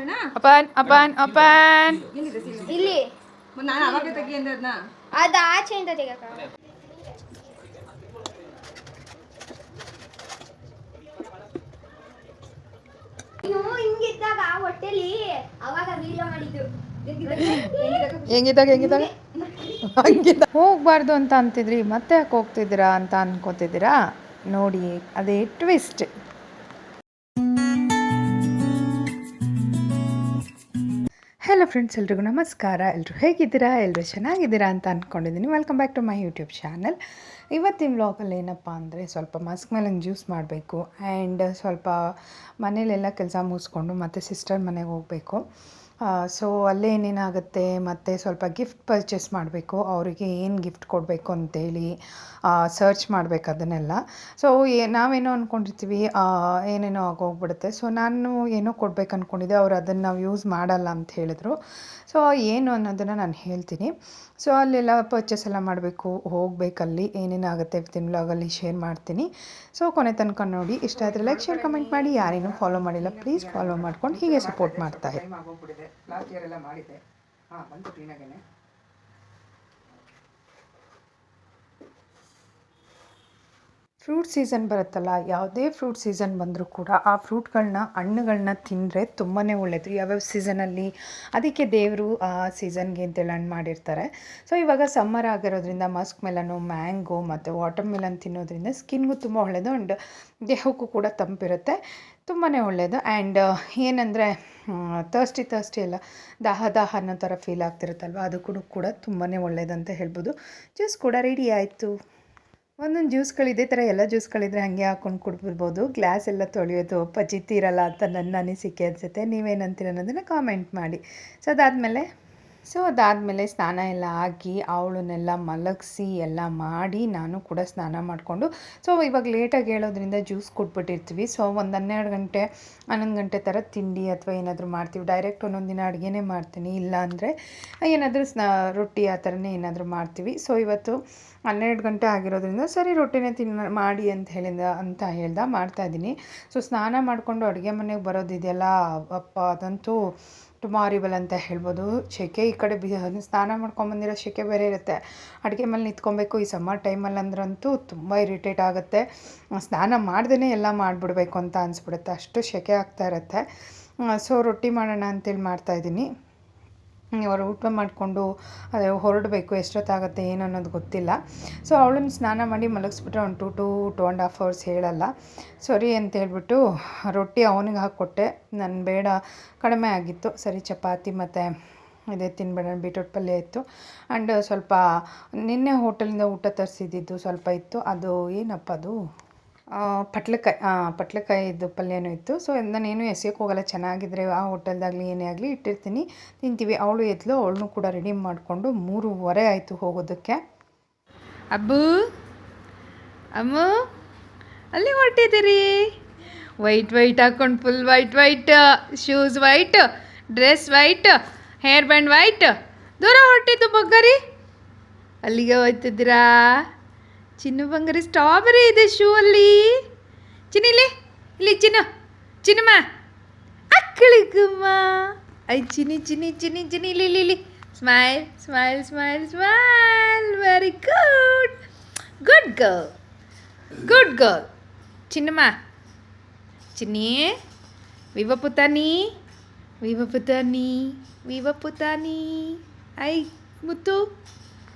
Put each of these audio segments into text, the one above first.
ಮಾಡೋಣ? Upon upon upon ಇಲ್ಲಿ. ನಾನು ಅವಾಗಲೇ ತೆಗಿ ಅಂದೆ ಅದನ್ನ ಅದು ಆಚೆಯಿಂದ ತೆಗಿಯಕ ನೀನು ಹಿಂಗಿದ್ದಾಗ ಹೊಟ್ಟೆಲಿ ಅವಾಗ ವಿಡಿಯೋ ಮಾಡಿದ್ದು. ಹೆಂಗಿದಾಗ ಹೆಂಗಿದಾಗ ಹಂಗಿದ್ದ. ಹೋಗ್ಬಾರ್ದು ಅಂತ ಅಂತಿದ್ರಿ ಮತ್ತೆ ಯಾಕೆ ಹೋಗ್ತಿದ್ದೀರಾ ಅಂತ ಅನ್ಕೋತಿದ್ದೀರಾ? ನೋಡಿ ಅದೇ ಟ್ವಿಸ್ಟ್ ಫ್ರೆಂಡ್ಸ್ ಎಲ್ರಿಗೂ ನಮಸ್ಕಾರ. ಎಲ್ಲರೂ ಹೇಗಿದ್ದೀರಾ? ಎಲ್ಲರೂ ಚೆನ್ನಾಗಿದ್ದೀರಾ ಅಂತ ಅಂದ್ಕೊಂಡಿದ್ದೀನಿ welcome back to my YouTube channel ಇವತ್ತಿನ ವ್ಲಾಗಲ್ಲಿ ಏನಪ್ಪ ಅಂದರೆ ಸ್ವಲ್ಪ ಮಸ್ಕ್ ಮೇಲೆ ಜ್ಯೂಸ್ ಮಾಡಬೇಕು ಆ್ಯಂಡ್ ಸ್ವಲ್ಪ ಮನೇಲೆಲ್ಲ ಕೆಲಸ ಮುಗಿಸ್ಕೊಂಡು ಮತ್ತು ಸಿಸ್ಟರ್ ಮನೆಗೆ ಹೋಗಬೇಕು. ಸೊ ಅಲ್ಲೇ ಏನೇನಾಗುತ್ತೆ ಮತ್ತು ಸ್ವಲ್ಪ ಗಿಫ್ಟ್ ಪರ್ಚೇಸ್ ಮಾಡಬೇಕು, ಅವರಿಗೆ ಏನು ಗಿಫ್ಟ್ ಕೊಡಬೇಕು ಅಂತೇಳಿ ಸರ್ಚ್ ಮಾಡಬೇಕು ಅದನ್ನೆಲ್ಲ. ಸೊ ಏ, ನಾವೇನೋ ಅಂದ್ಕೊಂಡಿರ್ತೀವಿ ಏನೇನೋ ಆಗೋಗ್ಬಿಡುತ್ತೆ. ಸೊ ನಾನು ಏನೋ ಕೊಡ್ಬೇಕು ಅಂದ್ಕೊಂಡಿದ್ದೆ ಅವ್ರು ಅದನ್ನು ನಾವು ಯೂಸ್ ಮಾಡಲ್ಲ ಅಂತ ಹೇಳಿದ್ರು. ಸೊ, ಏನು ಅನ್ನೋದನ್ನು ನಾನು ಹೇಳ್ತೀನಿ. ಸೊ, ಅಲ್ಲೆಲ್ಲ ಪರ್ಚೇಸ್ ಎಲ್ಲ ಮಾಡಬೇಕು ಹೋಗ್ಬೇಕಲ್ಲಿ ಏನೇನಾಗುತ್ತೆ ವಿತಿನ್ ಬ್ಲಾಗಲ್ಲಿ ಶೇರ್ ಮಾಡ್ತೀನಿ. ಸೊ, ಕೊನೆ ತನಕ ನೋಡಿ, ಇಷ್ಟ ಆದರೆ ಲೈಕ್ ಶೇರ್ ಕಮೆಂಟ್ ಮಾಡಿ. ಯಾರೇನು ಫಾಲೋ ಮಾಡಿಲ್ಲ ಪ್ಲೀಸ್ ಫಾಲೋ ಮಾಡ್ಕೊಂಡು ಹೀಗೆ ಸಪೋರ್ಟ್ ಮಾಡ್ತಾ ಇರಿ ಟೈಮ್ ಆಗೋಗ್ಬಿಟ್ಟಿದೆ ಲಾಸ್ಟ್ ಇಯರ್ ಎಲ್ಲ ಮಾಡಿದ್ದೆ ಹಾಂ ಬಂತು ಕ್ಲೀನಾಗೇನೆ ಫ್ರೂಟ್ ಸೀಸನ್ ಬರುತ್ತಲ್ಲ, ಯಾವುದೇ ಫ್ರೂಟ್ ಸೀಸನ್ ಬಂದರೂ ಕೂಡ ಆ ಫ್ರೂಟ್ಗಳನ್ನ, ಹಣ್ಣುಗಳನ್ನ ತಿಂದರೆ ತುಂಬಾ ಒಳ್ಳೆಯದು ಯಾವ್ಯಾವ ಸೀಸನಲ್ಲಿ ಅದಕ್ಕೆ ದೇವರು ಆ ಸೀಸನ್ಗೆ ಅಂತೇಳಿ ಹಣ್ಣು ಮಾಡಿರ್ತಾರೆ. ಸೊ ಇವಾಗ ಸಮ್ಮರ್ ಆಗಿರೋದ್ರಿಂದ ಮಸ್ಕ್ ಮೆಲನು ಮ್ಯಾಂಗೋ ಮತ್ತು ವಾಟರ್ ಮೆಲನ್ ತಿನ್ನೋದ್ರಿಂದ ಸ್ಕಿನ್ಗೂ ತುಂಬ ಒಳ್ಳೆಯದು ಆ್ಯಂಡ್ ದೇಹಕ್ಕೂ ಕೂಡ ತಂಪಿರುತ್ತೆ. ತುಂಬಾ ಒಳ್ಳೆಯದು ಆ್ಯಂಡ್ ಏನಂದರೆ ತರ್ಸ್ಟಿ ತರ್ಸ್ಟಿ ಎಲ್ಲ ದಾಹ ದಾಹ ಅನ್ನೋ ಥರ ಫೀಲ್ ಆಗ್ತಿರುತ್ತಲ್ವ? ಅದಕ್ಕೂ ಕೂಡ ತುಂಬಾ ಒಳ್ಳೆಯದಂತ ಹೇಳ್ಬೋದು. ಜ್ಯೂಸ್ ಕೂಡ ರೆಡಿ ಆಯಿತು. ಒಂದೊಂದು ಜ್ಯೂಸ್ಗಳು ಇದೇ ಥರ ಎಲ್ಲ ಜ್ಯೂಸ್ಗಳಿದ್ರೆ ಹಾಗೆ ಹಾಕೊಂಡು ಕುಡ್ಬಿಡ್ಬೋದು. ಗ್ಲಾಸ್ ಎಲ್ಲ ತೊಳೆಯೋದು ಪಚಿತ್ತಿರಲ್ಲ ಇರಲ್ಲ ಅಂತ ನನ್ನ ಅನಿಸಿಕೆ ಅನಿಸುತ್ತೆ. ನೀವೇನಂತೀರ ಅನ್ನೋದನ್ನು ಕಾಮೆಂಟ್ ಮಾಡಿ. ಸೊ ಅದಾದಮೇಲೆ ಸೊ ಅದಾದಮೇಲೆ ಸ್ನಾನ ಎಲ್ಲ ಆಗಿ ಅವಳನ್ನೆಲ್ಲ ಮಲಗಿಸಿ ಎಲ್ಲ ಮಾಡಿ ನಾನು ಕೂಡ ಸ್ನಾನ ಮಾಡಿಕೊಂಡು ಸೊ ಇವಾಗ ಲೇಟಾಗಿ ಹೇಳೋದ್ರಿಂದ ಜ್ಯೂಸ್ ಕೊಟ್ಬಿಟ್ಟಿರ್ತೀವಿ. ಸೊ ಒಂದು ಹನ್ನೆರಡು ಗಂಟೆ, ಹನ್ನೊಂದು ಗಂಟೆ ಥರ ತಿಂಡಿ ಅಥವಾ ಏನಾದರೂ ಮಾಡ್ತೀವಿ. ಡೈರೆಕ್ಟ್ ಒಂದೊಂದು ದಿನ ಅಡುಗೆನೇ ಮಾಡ್ತೀನಿ. ಇಲ್ಲ ಅಂದರೆ ಏನಾದರೂ ಸ್ನಾ, ರೊಟ್ಟಿ ಆ ಥರನೇ ಏನಾದರೂ ಮಾಡ್ತೀವಿ. ಸೊ ಇವತ್ತು ಹನ್ನೆರಡು ಗಂಟೆ ಆಗಿರೋದ್ರಿಂದ ಸರಿ ರೊಟ್ಟಿನೇ ತಿನ್ನ ಮಾಡಿ ಅಂತ ಹೇಳಿದ, ಅಂತ ಹೇಳ್ದ ಮಾಡ್ತಾಯಿದ್ದೀನಿ ಸೊ ಸ್ನಾನ ಮಾಡಿಕೊಂಡು ಅಡುಗೆ ಮನೆಗೆ ಬರೋದಿದೆಯಲ್ಲ, ಅಪ್ಪ, ಅದಂತೂ ಟುಮಾರಿಬಲ್ ಅಂತ ಹೇಳ್ಬೋದು. ಸೆಕೆ ಈ ಕಡೆ ಬಿ ಸ್ನಾನ ಮಾಡ್ಕೊಂಬಂದಿರೋ ಸೆಕೆ ಬೇರೆ ಇರುತ್ತೆ. ಅಡುಗೆ ಮೇಲೆ ನಿಂತ್ಕೊಬೇಕು. ಈ ಸಮ್ಮರ್ ಟೈಮಲ್ಲಿ ಅಂದ್ರಂತೂ ತುಂಬ ಇರಿಟೇಟ್ ಆಗುತ್ತೆ. ಸ್ನಾನ ಮಾಡ್ದೇ ಎಲ್ಲ ಮಾಡಿಬಿಡ್ಬೇಕು ಅಂತ ಅನಿಸ್ಬಿಡುತ್ತೆ. ಅಷ್ಟು ಸೆಕೆ ಆಗ್ತಾ ಇರುತ್ತೆ. ಸೊ ರೊಟ್ಟಿ ಮಾಡೋಣ ಅಂತೇಳಿ ಮಾಡ್ತಾಯಿದ್ದೀನಿ ಅವರು ಊಟ ಮಾಡಿಕೊಂಡು ಅದೇ ಹೊರಡಬೇಕು ಎಷ್ಟೊತ್ತಾಗುತ್ತೆ ಏನು ಅನ್ನೋದು ಗೊತ್ತಿಲ್ಲ. ಸೊ ಅವಳನ್ನ ಸ್ನಾನ ಮಾಡಿ ಮಲಗಿಸ್ಬಿಟ್ರೆ ಒಂದು two two two and half hours ಹೇಳಲ್ಲ. ಸರಿ ಅಂತ ಹೇಳಿಬಿಟ್ಟು ರೊಟ್ಟಿ ಅವನಿಗೆ ಹಾಕ್ಕೊಟ್ಟೆ. ನಾನು ಬೇಡ, ಕಡಿಮೆ ಆಗಿತ್ತು. ಸರಿ, ಚಪಾತಿ ಮತ್ತು ಇದೇ ತಿನ್ಬೇಡ ಬೀಟ್ರೂಟ್ ಪಲ್ಯ ಇತ್ತು. ಆ್ಯಂಡ್ ಸ್ವಲ್ಪ ನಿನ್ನೆ ಹೋಟೆಲಿಂದ ಊಟ ತರಿಸಿದ್ದು ಸ್ವಲ್ಪ ಇತ್ತು. ಅದು ಏನಪ್ಪ ಅದು? ಪಟ್ಲಕಾಯಿ ಪಟ್ಲಕಾಯಿದು ಪಲ್ಯನೂ ಇತ್ತು. ಸೊ ನಾನೇನು ಎಸೆಯೋಕೆ ಹೋಗಲ್ಲ. ಚೆನ್ನಾಗಿದ್ದರೆ ಆ ಹೋಟೆಲ್ದಾಗಲಿ ಏನೇ ಆಗಲಿ ಇಟ್ಟಿರ್ತೀನಿ. ತಿಂತೀವಿ. ಅವಳು ಎದ್ಲು, ಅವಳನ್ನೂ ಕೂಡ ರೆಡಿ ಮಾಡಿಕೊಂಡು ಮೂರುವರೆ ಆಯಿತು ಹೋಗೋದಕ್ಕೆ. ಅಬ್ಬು, ಅಮ್ಮ, ಅಲ್ಲಿ ಹೊರಟಿದ್ದೀರಿ? ವೈಟ್ ವೈಟ್ ಹಾಕ್ಕೊಂಡು full white white shoes white dress white hair band white ದೂರ ಹೊರಟಿದ್ದು ಬಗ್ಗರಿ? ಅಲ್ಲಿಗೆ ಹೋಯ್ತಿದ್ದೀರಾ? ಚಿನ್ನು ಬಂಗಾರಿ ಸ್ಟ್ರಾಬೆರಿ ಇದೆ ಶೂ ಅಲ್ಲಿ ಚಿನ್ನಿಲಿ ಇಲ್ಲಿ ಚಿನ್ನು ಚಿನ್ನಮ್ಮ ಅಕ್ಕಳಿಗಮ್ಮ ಐ ಚಿನ್ನಿ ಚಿನ್ನಿ ಚಿನ್ನಿ ಚಿನ್ನಿ ಇಲ್ಲಿ ಇಲ್ಲಿ ಇಲ್ಲಿ smile smile smile smile very good good girl good girl Chinnamma Chinni ವಿವ ಪುತಾನಿ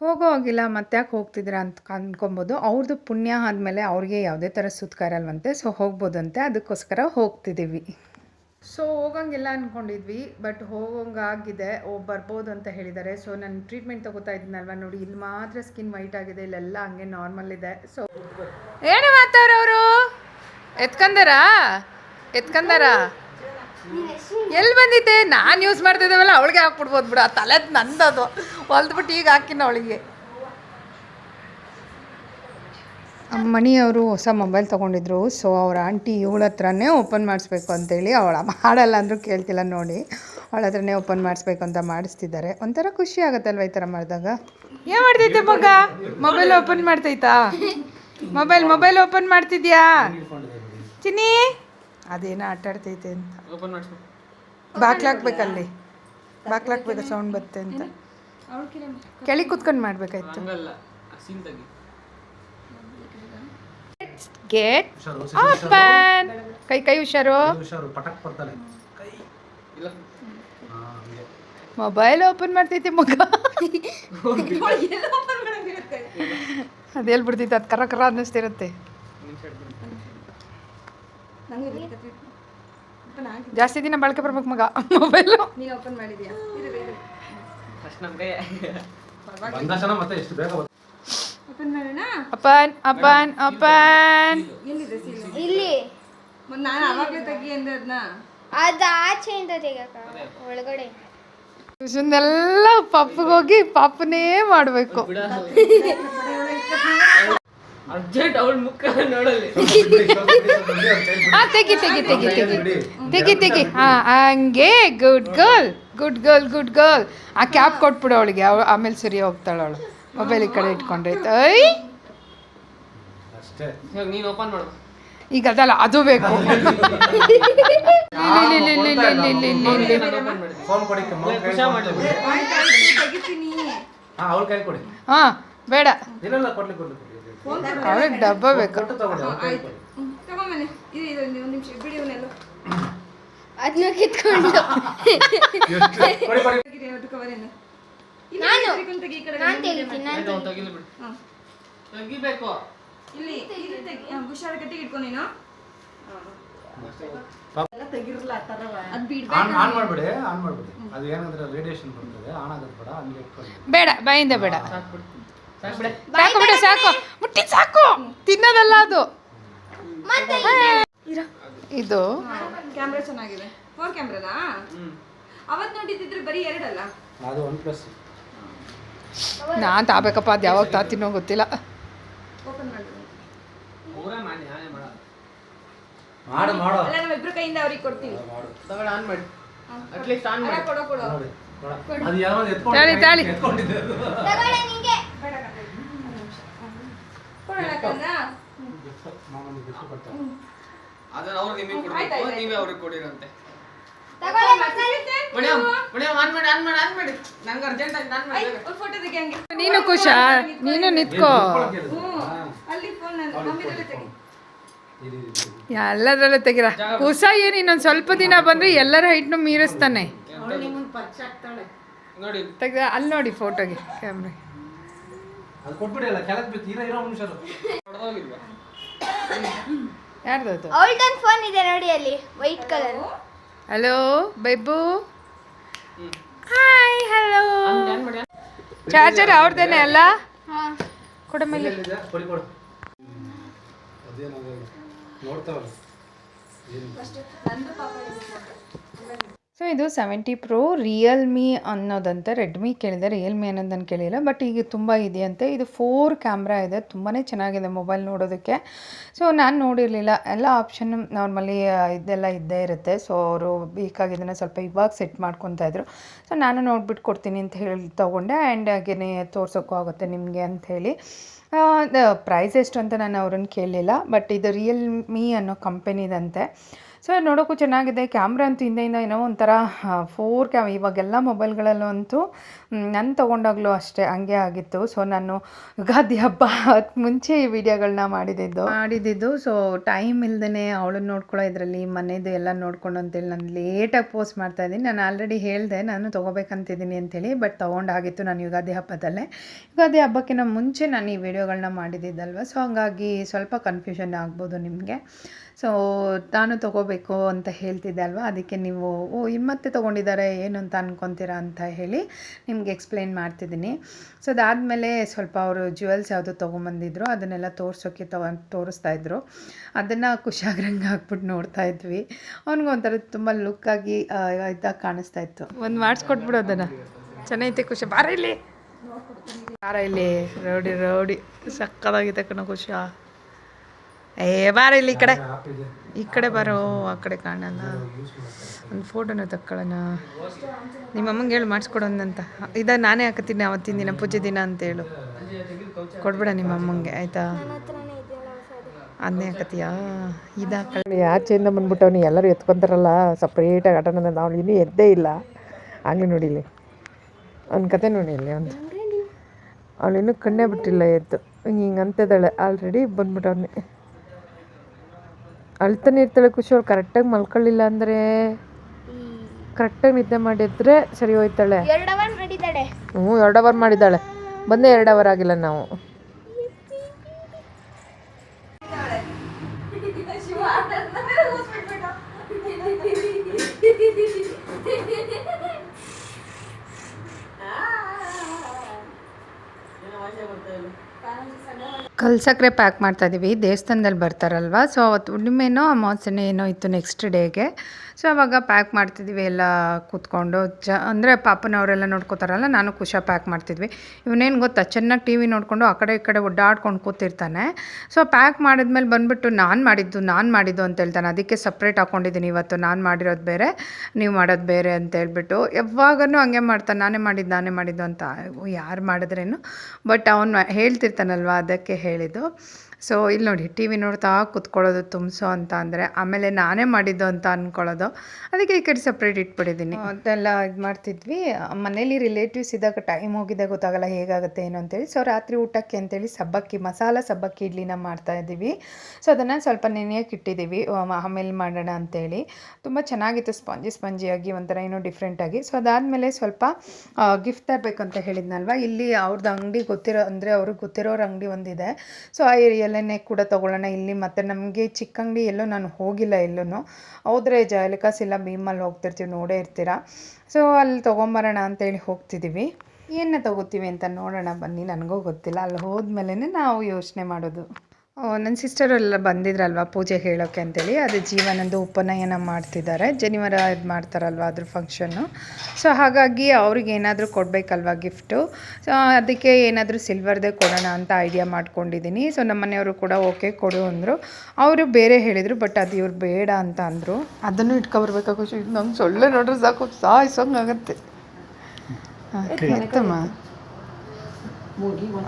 ಹೋಗೋ ಹೋಗಿಲ್ಲ, ಮತ್ತೆ ಯಾಕೆ ಹೋಗ್ತಿದ್ದೀರಾ ಅಂತ ಅಂದ್ಕೊಬೋದು ಅವ್ರದ್ದು ಪುಣ್ಯ ಆದಮೇಲೆ ಅವ್ರಿಗೆ ಯಾವುದೇ ಥರ ಸುತ್ಕಾರಲ್ವಂತೆ ಸೊ ಹೋಗ್ಬೋದಂತೆ. ಅದಕ್ಕೋಸ್ಕರ ಹೋಗ್ತಿದ್ದೀವಿ. ಸೊ ಹೋಗಂಗಿಲ್ಲ ಅಂದ್ಕೊಂಡಿದ್ವಿ ಬಟ್ ಹೋಗಂಗಾಗಿದೆ. ಓ, ಬರ್ಬೋದು ಅಂತ ಹೇಳಿದ್ದಾರೆ. ಸೊ ನಾನು ಟ್ರೀಟ್ಮೆಂಟ್ ತಗೋತಾ ಇದ್ದೀನಲ್ವ ನೋಡಿ, ಇಲ್ಲಿ ಮಾತ್ರ ಸ್ಕಿನ್ ವೈಟ್ ಆಗಿದೆ, ಇಲ್ಲೆಲ್ಲ ಹಂಗೆ ನಾರ್ಮಲ್ ಇದೆ. ಸೊ ಏನು ಮಾತಾಡೋರು? ಎತ್ಕಂದಾರಾ ಎತ್ಕಂದಾರಾ ಎಲ್ಲಿ ಬಂದಿದ್ದೆ? ನಾನು ಯೂಸ್ ಮಾಡ್ತಿದ್ದೇವಲ್ಲ ಅವಳಿಗೆ ಹಾಕ್ಬಿಡ್ಬೋದು ಬಿಡು. ಆ ತಲೆ ನಂದದು. ಹೊಲ್ದ್ಬಿಟ್ಟು ಈಗ ಹಾಕಿನ ಅವಳಿಗೆ. ಮಣಿಯವರು ಹೊಸ ಮೊಬೈಲ್ ತೊಗೊಂಡಿದ್ರು. ಸೊ ಅವ್ರ ಆಂಟಿ ಇವಳ ಹತ್ರನೇ ಓಪನ್ ಮಾಡಿಸ್ಬೇಕು ಅಂತೇಳಿ ಅವಳ ಮಾಡಲ್ಲ ಅಂದರೂ ಕೇಳ್ತಿಲ್ಲ ನೋಡಿ. ಅವಳ ಹತ್ರನೇ ಓಪನ್ ಮಾಡಿಸ್ಬೇಕು ಅಂತ ಮಾಡಿಸ್ತಿದ್ದಾರೆ. ಒಂಥರ ಖುಷಿ ಆಗುತ್ತಲ್ವ ಈ ಥರ ಮಾಡಿದಾಗ? ಏನು ಮಾಡ್ತೈತೆ ಮಗ? ಮೊಬೈಲ್ ಓಪನ್ ಮಾಡ್ತೈತಾ? ಮೊಬೈಲ್ ಮೊಬೈಲ್ ಓಪನ್ ಮಾಡ್ತಿದ್ಯಾ? ಚಿನ್ನಿ? ಅದೇನೋ ಆಟ ಆಡ್ತೈತೆ ಅಂತ. ಬಾಕ್ಲಾಕ್ಬೇಕಲ್ಲಿ ಬಾಕ್ಲಾಕ್ಬೇಕು ಸೌಂಡ್ ಬತ್ತೆ ಅಂತ. ಕೆಳಗೆ ಕುತ್ಕೊಂಡು ಮಾಡ್ಬೇಕಾಯ್ತು. ಹಂಗಲ್ಲ ಸೀನ್ ತೆಗಿ. ಗೇಟ್ ಓಪನ್ ಕೈ ಕೈ ಹುಷಾರು. ಹುಷಾರು ಪಟಕ್ ಬರ್ತಾನೆ. ಇಲ್ಲ. ಹಾ, ಮೊಬೈಲ್ ಓಪನ್ ಮಾಡ್ತೈತಿ ಮಗ. ಅದು ಹೇಳ್ಬಿಡ್ತೈತೆ ಅದು ಕರ ಕರ ಅನ್ನಿಸ್ತಿರುತ್ತೆ. ಜಾಸ್ತಿ ದಿನ ಬಳಕೆ ಬರ್ಬೇಕು ಮಗ ಮೊಬೈಲ್. ಫಸ್ಟ್ ಮತ್ತೆ ಎಷ್ಟು ಬೇಗ ಅಪನ್ ಅಪನ್ ಅಪನ್ ಇಲ್ಲಿ. ನಾನು ಅವಾಗಲೇ ತೆಗಿ ಅಂದೆ ಅದನ್ನ ಅದು ಆಚೆಯಿಂದ ತೆಗಿಯಕ ಒಳಗಡೆ. ಪಾಪನೇ ಮಾಡಬೇಕು. ಅರ್ಜೆಂಟ್ ಅವಳ ಮುಖ ನೋಡಲಿ ಹಾ ತೆಗಿ ತೆಗಿ ತೆಗಿ ತೆಗಿ. ತೆಗಿ ತೆಗಿ. ಹಾ ಹಂಗೆ good girl good girl good girl ಆ ಕ್ಯಾಪ್ ಕೊಟ್ಬಿಡು ಅವಳಿಗೆ ಅವಳು ಆಮೇಲೆ ಸರಿ ಹೋಗ್ತಾಳೆ ಅವಳು. ಮೊಬೈಲ್ ಈ ಕಡೆ ಇಟ್ಕೊಂಡ್ರೆ ಐ ನೀನು ಓಪನ್ ಮಾಡು. ಈಗ ಅದಲ್ಲ ಅದು ಬೇಕು. ಹಾ ಬೇಡ. ಅವಳಿಗೆ ಡಬ್ಬ ಬೇಕು? ಇದು ಇದು ಒಂದು ನಿಮಿಷ ಬಿಡಿ ಇವನ್ನೆಲ್ಲ. ಅದನ್ನ ಕಿತ್ಕೊಂಡು. ಕವರ್ ಏನು ನಾನು. ತೆಗಿ ಈ ಕಡೆ ನಾನು ತೆಗಿತೀನಿ ನಾನು ಆಯ್ತು, ತೆಗಿಲಿ ಬಿಡು. ತೆಗಿಬೇಕು. ಇಲ್ಲಿ ತೆಗಿ ಹುಷಾರು ಗಟ್ಟಿಗೆ ಇಟ್ಕೊ ನೀನು. ಬೇಡ ಬಾಯಿಂದ ಬೇಡ ಸಾಕು ಬಿಡು ಸಾಕು. ಮುಟ್ಟಿ ಸಾಕು. ತಿನ್ನೋದಲ್ಲ ಅದು. ಇದು? ಕ್ಯಾಮ್ರಾ ಚೆನ್ನಾಗಿದೆ. ಫೋರ್ ಕ್ಯಾಮ್ರಾನಾ? ಹ್ಮ್. ಅವತ್ ನೋಡಿದ್ರೆ ಬರೀ ಎರಡಲ್ಲ? ಅದು ಒನ್ ಪ್ಲಸ್ ನಾನ್ ತಾಬೇಕಪ್ಪ ಅದು ಯಾವಾಗ ತಾತಿನೋ ಗೊತ್ತಿಲ್ಲ. ಓಪನ್ ಮಾಡಿ. ಮಾಡಿ. ಅಲ್ಲ ನಮ್ಮ ಇಬ್ರು ಕೈಯಿಂದ ಅವ್ರಿಗೆ ಕೊಡ್ತೀವಿ. ತಗೊಳ್ಳಿ ಆನ್ ಮಾಡಿ. ಅಟ್ಲೀಸ್ಟ್ ಆನ್ ಮಾಡಿ. ಕೊಡು ಕೊಡೋ. ಅದು ಯಾವಾಗ ಎತ್ಕೊಂಡು ತಾಳಿ, ತಾಳಿ. ತಗೊಳ್ಳೆ ನಿಂಗೆ. ಅದನ್ನ ಅವ್ರು ನಿಮಗೆ ಕೊಡ್ಬೇಕು. ನೀವೇ ಅವ್ರಿಗೆ ಕೊಡಿರಂತೆ. ನೀನು ಖುಷ ನೀನು ನಿತ್ಕೋ. ಎಲ್ಲದ್ರಲ್ಲೂ ತೆಗಿರ? ಕುಸ ಏನು ಇನ್ನೊಂದು ಸ್ವಲ್ಪ ದಿನ ಬಂದ್ರೆ ಎಲ್ಲರ ಹೈಟ್ನು ಮೀರಿಸ್ತಾನೆ. ನೋಡಿ. ತೆಗ್ದ ಅಲ್ಲಿ ನೋಡಿ ಫೋಟೋಗೆ ಕ್ಯಾಮ್ರಾ ಅದು ಕೊಟ್ಬಿಡಿ ಅಲ್ಲ ಕೆಳಗೆ ಬಿತ್ತು ಇರೋ ಇರೋ ಮನುಷ್ಯರು ಹೊಡೆದೋಗಿಲ್ವಾ ಯಾರ್ದು ಅವಳ್ದೊಂದು ಫೋನ್ ಇದೆ ನೋಡಿ ಅಲ್ಲಿ ವೈಟ್ ಕಲರ್ ಹಲೋ ಬೈಬು ಹಾಯ್ ಹಲೋ ಆನ್ ಮಾಡಿ. ಚಾರ್ಜರ್ ಅವ್ರದೇನೆ ಅಲ್ಲ? ಕೊಡ ಮೇಲೆ ಎಲ್ಲಿದೆ? ಕೊಡಿ ಕೊಡು. ಅದೇನದು? ನೋಡ್ತಾವಲ್ಲ ಸೊ ಇದು ಸೆವೆಂಟಿ ಪ್ರೋ ರಿಯಲ್ಮಿ ಅನ್ನೋದಂತೆ ರೆಡ್ಮಿ ಕೇಳಿದೆ ರಿಯಲ್ಮಿ ಅನ್ನೋದನ್ನು ಕೇಳಿಲ್ಲ ಬಟ್ ಈಗ ತುಂಬ ಇದೆಯಂತೆ ಇದು ಫೋರ್ ಕ್ಯಾಮ್ರಾ ಇದೆ ತುಂಬಾ ಚೆನ್ನಾಗಿದೆ ಮೊಬೈಲ್ ನೋಡೋದಕ್ಕೆ. ಸೊ ನಾನು ನೋಡಿರಲಿಲ್ಲ, ಎಲ್ಲ ಆಪ್ಷನ್ ನಾರ್ಮಲಿ ಇದೆಲ್ಲ ಇದ್ದೇ ಇರುತ್ತೆ. ಸೊ ಅವರು ಬೇಕಾಗಿದ್ದನ್ನು ಸ್ವಲ್ಪ ಇವಾಗ ಸೆಟ್ ಮಾಡ್ಕೊತಾ ಇದ್ರು. ಸೊ ನಾನು ನೋಡ್ಬಿಟ್ಟು ಕೊಡ್ತೀನಿ ಅಂತ ಹೇಳಿ ತೊಗೊಂಡೆ ಆ್ಯಂಡ್ ಹಾಗೆಯೇ ತೋರ್ಸೋಕ್ಕೂ ಆಗುತ್ತೆ ನಿಮಗೆ ಅಂಥೇಳಿ ಪ್ರೈಸ್ ಎಷ್ಟು ಅಂತ ನಾನು ಅವ್ರನ್ನ ಕೇಳಲಿಲ್ಲ ಬಟ್ ಇದು ರಿಯಲ್ಮಿ ಅನ್ನೋ ಕಂಪನಿದಂತೆ ಸೊ ನೋಡೋಕ್ಕೂ ಚೆನ್ನಾಗಿದೆ. ಕ್ಯಾಮ್ರಾ ಅಂತೂ ಹಿಂದೆಯಿಂದ ಏನೋ ಒಂಥರ ಫೋರ್ ಕ್ಯಾಮ್ ಇವಾಗೆಲ್ಲ ಮೊಬೈಲ್ಗಳಲ್ಲೂ ಅಂತೂ ನಾನು ತೊಗೊಂಡಾಗಲೂ ಅಷ್ಟೇ, ಹಂಗೆ ಆಗಿತ್ತು. ಸೊ ನಾನು ಯುಗಾದಿ ಹಬ್ಬ ಮುಂಚೆ ಈ ವಿಡಿಯೋಗಳನ್ನ ಮಾಡಿದ್ದು ಮಾಡಿದ್ದು ಸೊ ಟೈಮ್ ಇಲ್ದೇ ಅವಳನ್ನ ನೋಡ್ಕೊಳ್ಳೋ ಇದರಲ್ಲಿ ಮನೆಯದು ಎಲ್ಲ ನೋಡ್ಕೊಂಡು ಅಂತೇಳಿ ನಾನು ಲೇಟಾಗಿ ಪೋಸ್ಟ್ ಮಾಡ್ತಾ ಇದ್ದೀನಿ. ನಾನು ಆಲ್ರೆಡಿ ಹೇಳಿದೆ, ನಾನು ತೊಗೋಬೇಕಂತಿದ್ದೀನಿ ಅಂತೇಳಿ ಬಟ್ ತೊಗೊಂಡಾಗಿತ್ತು ನಾನು ಯುಗಾದಿ ಹಬ್ಬದಲ್ಲೇ. ಯುಗಾದಿ ಹಬ್ಬಕ್ಕಿಂತ ಮುಂಚೆ ನಾನು ಈ ವಿಡಿಯೋಗಳನ್ನ ಮಾಡಿದ್ದಿದ್ದಲ್ವ ಸೊ ಹಂಗಾಗಿ ಸ್ವಲ್ಪ ಕನ್ಫ್ಯೂಷನ್ ಆಗ್ಬೋದು ನಿಮಗೆ. ಸೊ ನಾನು ತೊಗೋಬೇಕು ಅಂತ ಹೇಳ್ತಿದ್ದೆ ಅಲ್ವಾ? ಅದಕ್ಕೆ ನೀವು, ಓ ಇಮ್ಮತ್ತೆ ಮತ್ತೆ ತೊಗೊಂಡಿದ್ದಾರೆ, ಏನು ಅಂತ ಅನ್ಕೊತೀರಾ ಅಂತ ಹೇಳಿ ನಿಮ್ಗೆ ಎಕ್ಸ್ಪ್ಲೈನ್ ಮಾಡ್ತಿದ್ದೀನಿ. ಸೊ ಅದಾದಮೇಲೆ ಸ್ವಲ್ಪ ಅವರು ಜ್ಯುವೆಲ್ಸ್ ಯಾವುದು ತೊಗೊಂಬಂದಿದ್ರು ಅದನ್ನೆಲ್ಲ ತೋರಿಸೋಕ್ಕೆ ತಗೊ ತೋರಿಸ್ತಾ ಇದ್ರು. ಅದನ್ನು ಖುಷಿಯಾಗ್ರಂಗೆ ಹಾಕ್ಬಿಟ್ಟು ನೋಡ್ತಾ ಇದ್ವಿ. ಅವ್ನಿಗೊಂಥರ ತುಂಬ ಲುಕ್ಕಾಗಿ ಇದಾಗ ಕಾಣಿಸ್ತಾ ಇತ್ತು. ಒಂದು ಮಾಡಿಸ್ಕೊಟ್ಬಿಡು ಅದನ್ನು. ಚೆನ್ನಾಗೈತೆ ಖುಷಿ ಬಾರ ಇಲ್ಲಿ. ಬಾರ ಇಲ್ಲಿ. Rowdy rowdy. ಸಕ್ಕದಾಗಿದೆ ಕಣ ಖುಷಿ ಏ ಬಾರ ಇಲ್ಲಿ ಈ ಕಡೆ. ಈ ಕಡೆ ಬರೋ ಆ ಕಡೆ ಕಾಣಲ್ಲ. ಒಂದು ಫೋಟೋನ ತಕ್ಕೊಳ್ಳೋಣ. ನಿಮ್ಮ ಅಮ್ಮಂಗೆ ಹೇಳಿ ಮಾಡಿಸ್ಕೊಡೋಣಂತ. ಇದ ನಾನೇ ಹಾಕತ್ತೀನಿ ಅವತ್ತಿನ ದಿನ ಪೂಜೆ ದಿನ ಅಂತ ಹೇಳು. ಕೊಡ್ಬೇಡ ನಿಮ್ಮ ಅಮ್ಮಂಗೆ ಆಯಿತಾ? ಅದನ್ನೇ ಹಾಕತ್ತೀಯಾ? ಇದಾಕಳಿ ಆಚೆಯಿಂದ ಬಂದ್ಬಿಟ್ಟವನು ಎಲ್ಲರೂ ಎತ್ಕೊಂತಾರಲ್ಲ ಸಪ್ರೇಟಾಗಿ ಆಟ ಆಡೋದು ಅವ್ನು ಇನ್ನೂ ಎದ್ದೇ ಇಲ್ಲ. ಆಗಲಿ ನೋಡಿಲಿ ಅವ್ನ ಕತೆ ನೋಡಿಲಿ ಒಂದು. ಅವಳು ಇನ್ನೂ ಕಣ್ಣೇ ಬಿಟ್ಟಿಲ್ಲ ಎದ್ದು. ಹಿಂಗೆ ಅಂತಿದ್ದಾಳೆ. ಆಲ್ರೆಡಿ ಬಂದ್ಬಿಟ್ಟವನೆ. ಅಳ್ತಾನೆ ಇರ್ತಾಳೆ ಖುಷಿ ಅವ್ಳು ಕರೆಕ್ಟಾಗಿ ಮಲ್ಕೊಳ್ಳಿಲ್ಲ ಅಂದರೆ ಕರೆಕ್ಟಾಗಿ ನಿದ್ದೆ ಮಾಡಿದ್ರೆ ಸರಿ ಹೋಯ್ತಾಳೆ. ಹ್ಞೂ ಎರಡು ಅವರ್ ಮಾಡಿದ್ದಾಳೆ. ಬಂದೇ ಎರಡು ಅವರ್ ಆಗಿಲ್ಲ ನಾವು. ಕಲ್ಸಕ್ರೆ ಪ್ಯಾಕ್ ಮಾಡ್ತಾ ಇದೀವಿ ದೇವಸ್ಥಾನದಲ್ಲಿ ಬರ್ತಾರಲ್ವ? ಸೊ ಅವತ್ತು ಹುಣ್ಣಿಮೆನೋ, ಅಮಾವಾಸ್ಯೆನೋ ಏನೋ ಇತ್ತು ನೆಕ್ಸ್ಟ್ ಡೇಗೆ ಸೊ ಅವಾಗ ಪ್ಯಾಕ್ ಮಾಡ್ತಿದ್ವಿ ಎಲ್ಲ ಕೂತ್ಕೊಂಡು. ಚ ಅಂದರೆ ಪಾಪನವರೆಲ್ಲ ನೋಡ್ಕೋತಾರಲ್ಲ, ನಾನು ಕುಶ ಪ್ಯಾಕ್ ಮಾಡ್ತಿದ್ವಿ. ಇವನೇನು ಗೊತ್ತಾ, ಚೆನ್ನಾಗಿ ಟಿ ವಿ ನೋಡಿಕೊಂಡು ಆ ಕಡೆ ಈ ಕಡೆ ಒಡ್ಡಾಡ್ಕೊಂಡು ಕೂತಿರ್ತಾನೆ. ಸೊ ಪ್ಯಾಕ್ ಮಾಡಿದ್ಮೇಲೆ ಬಂದುಬಿಟ್ಟು ನಾನು ಮಾಡಿದ್ದು ನಾನು ಮಾಡಿದ್ದು ಅಂತ ಹೇಳ್ತಾನೆ. ಅದಕ್ಕೆ ಸಪ್ರೇಟ್ ಹಾಕ್ಕೊಂಡಿದ್ದೀನಿ ಇವತ್ತು. ನಾನು ಮಾಡಿರೋದು ಬೇರೆ, ನೀವು ಮಾಡೋದು ಬೇರೆ ಅಂತ ಹೇಳ್ಬಿಟ್ಟು. ಯಾವಾಗನೂ ಹಂಗೆ ಮಾಡ್ತಾನೆ. ನಾನೇ ಮಾಡಿದ್ದು ನಾನೇ ಮಾಡಿದ್ದು ಅಂತ ಯಾರು ಮಾಡಿದ್ರೇನು? ಬಟ್ ಅವನು ಹೇಳ್ತಿರ್ತಾನಲ್ವ ಅದಕ್ಕೆ ಹೇಳಿದ್ದು. ಸೊ ಇಲ್ಲಿ ನೋಡಿ, ಟಿ ವಿ ನೋಡ್ತಾ ಕೂತ್ಕೊಳ್ಳೋದು ತುಂಬಿಸೋ ಅಂತ ಅಂದರೆ, ಆಮೇಲೆ ನಾನೇ ಮಾಡಿದ್ದು ಅಂತ ಅಂದ್ಕೊಳ್ಳೋದು ಅದಕ್ಕೆ ಈ ಕಡೆ ಸಪ್ರೇಟ್ ಇಟ್ಬಿಟ್ಟಿದ್ದೀನಿ. ಅದೆಲ್ಲ ಇದು ಮಾಡ್ತಿದ್ವಿ. ಮನೇಲಿ ರಿಲೇಟಿವ್ಸ್ ಇದ್ದಾಗ ಟೈಮ್ ಹೋಗಿದೆ ಗೊತ್ತಾಗಲ್ಲ ಹೇಗಾಗುತ್ತೆ, ಏನು ಅಂತೇಳಿ. ಸೊ ರಾತ್ರಿ ಊಟಕ್ಕೆ ಅಂತೇಳಿ ಸಬ್ಬಕ್ಕಿ, ಮಸಾಲ ಸಬ್ಬಕ್ಕಿ ಇಡ್ಲಿನ ಮಾಡ್ತಾ ಇದ್ದೀವಿ. ಸೊ ಅದನ್ನು ಸ್ವಲ್ಪ ನೆನೆಯೋಕೆ ಇಟ್ಟಿದ್ದೀವಿ. ಆಮೇಲೆ ಮಾಡೋಣ ಅಂತೇಳಿ. ತುಂಬ ಚೆನ್ನಾಗಿತ್ತು ಸ್ಪಂಜಿ ಸ್ಪಂಜಿಯಾಗಿ, ಒಂಥರ ಏನೋ ಡಿಫ್ರೆಂಟಾಗಿ ಸೊ ಅದಾದಮೇಲೆ ಸ್ವಲ್ಪ ಗಿಫ್ಟ್ ತರಬೇಕಂತ ಹೇಳಿದ್ನಲ್ವ? ಇಲ್ಲಿ ಅವ್ರದ್ದು ಅಂಗಡಿ ಗೊತ್ತಿರೋ, ಅಂದರೆ ಅವ್ರಿಗೆ ಗೊತ್ತಿರೋರ ಅಂಗಡಿ ಒಂದಿದೆ. ಸೊ ಆ ಏರಿಯಲ್ಲೇ ಕೂಡ ತೊಗೊಳ್ಳೋಣ. ಇಲ್ಲಿ ಮತ್ತು ನಮಗೆ ಚಿಕ್ಕ ಅಂಗಡಿ ಎಲ್ಲೂ ನಾನು ಹೋಗಿಲ್ಲ ಎಲ್ಲೂ ಹೋದರೆ ಜಯಲಿಕಾಸ್ ಇಲ್ಲ ಭೀಮಲ್ಲಿ ಹೋಗ್ತಿರ್ತೀವಿ, ನೋಡೇ ಇರ್ತೀರ? ಸೊ ಅಲ್ಲಿ ತೊಗೊಂಬರೋಣ ಅಂತೇಳಿ ಹೋಗ್ತಿದ್ದೀವಿ ಏನು ತಗೋತೀವಿ ಅಂತ ನೋಡೋಣ ಬನ್ನಿ. ನನಗೂ ಗೊತ್ತಿಲ್ಲ. ಅಲ್ಲಿ ಹೋದ್ಮೇಲೆ ನಾವು ಯೋಚನೆ ಮಾಡೋದು. ನನ್ನ ಸಿಸ್ಟರ್ ಎಲ್ಲ ಬಂದಿದ್ರಲ್ವ ಪೂಜೆ ಹೇಳೋಕ್ಕೆ ಅಂತೇಳಿ. ಅದು ಜೀವನದ್ದು ಉಪನಯನ ಮಾಡ್ತಿದ್ದಾರೆ. ಜನಿವಾರ ಇದು ಮಾಡ್ತಾರಲ್ವ ಅದ್ರ ಫಂಕ್ಷನ್ನು ಸೊ ಹಾಗಾಗಿ ಅವ್ರಿಗೆ ಏನಾದರೂ ಕೊಡಬೇಕಲ್ವ ಗಿಫ್ಟು ಸೊ ಅದಕ್ಕೆ ಏನಾದರೂ ಸಿಲ್ವರ್ದೇ ಕೊಡೋಣ ಅಂತ ಐಡಿಯಾ ಮಾಡ್ಕೊಂಡಿದ್ದೀನಿ ಸೊ ನಮ್ಮ ಮನೆಯವರು ಕೂಡ ಓಕೆ ಕೊಡು ಅಂದರು. ಅವರು ಬೇರೆ ಹೇಳಿದರು ಬಟ್ ಅದು ಇವ್ರು ಬೇಡ ಅಂತ ಅಂದರು. ಅದನ್ನು ಇಟ್ಕೊಬರ್ಬೇಕಾಗೋ ನಂಗೆ ಸೊಳ್ಳೆ ನೋಡ್ರೆ ಸಾಕು ಸಾಯಿಸೋಂಗಾಗತ್ತೆ. ಆಗುತ್ತೆ